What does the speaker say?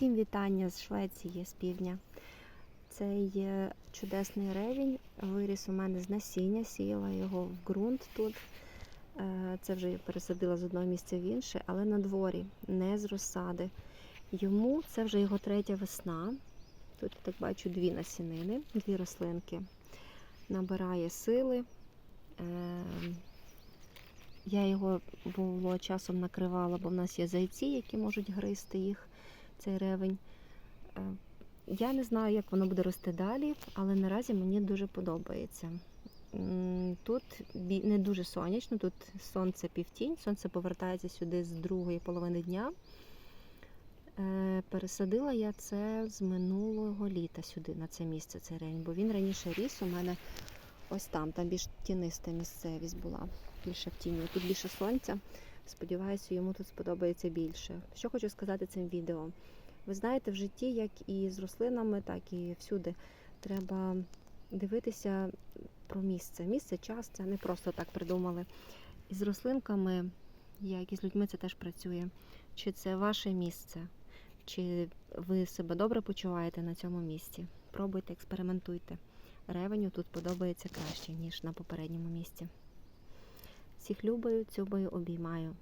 Всім вітання з Швеції, з півдня. Цей чудесний ревінь виріс у мене з насіння, сіяла його в ґрунт тут. Е, Це вже я пересадила з одного місця в інше, але на дворі, не з розсади. Йому це вже його третя весна. Тут я так бачу дві насінини, дві рослинки. Набирає сили. Е, Я його було часом накривала, бо в нас є зайці, які можуть гризти їх, цей ревень. Е, Я не знаю, як воно буде рости далі, але наразі мені дуже подобається. Тут не дуже сонячно, тут сонце півтінь, сонце повертається сюди з другої половини дня. Е, Пересадила я це з минулого літа сюди, на це місце, цей ревень, бо він раніше ріс у мене ось там, там більш тіниста місцевість була, більше в тіні. Тут більше сонця. Сподіваюся, йому тут сподобається більше. Що хочу сказати цим відео. Ви знаєте, в житті, як і з рослинами, так і всюди, треба дивитися про місце. Місце, час це не просто так придумали. І з рослинками, як і з людьми, це теж працює. Чи це ваше місце, чи ви себе добре почуваєте на цьому місці? Пробуйте, експериментуйте. Ревеню тут подобається краще, ніж на попередньому місці. Всіх любою, цюбою обіймаю.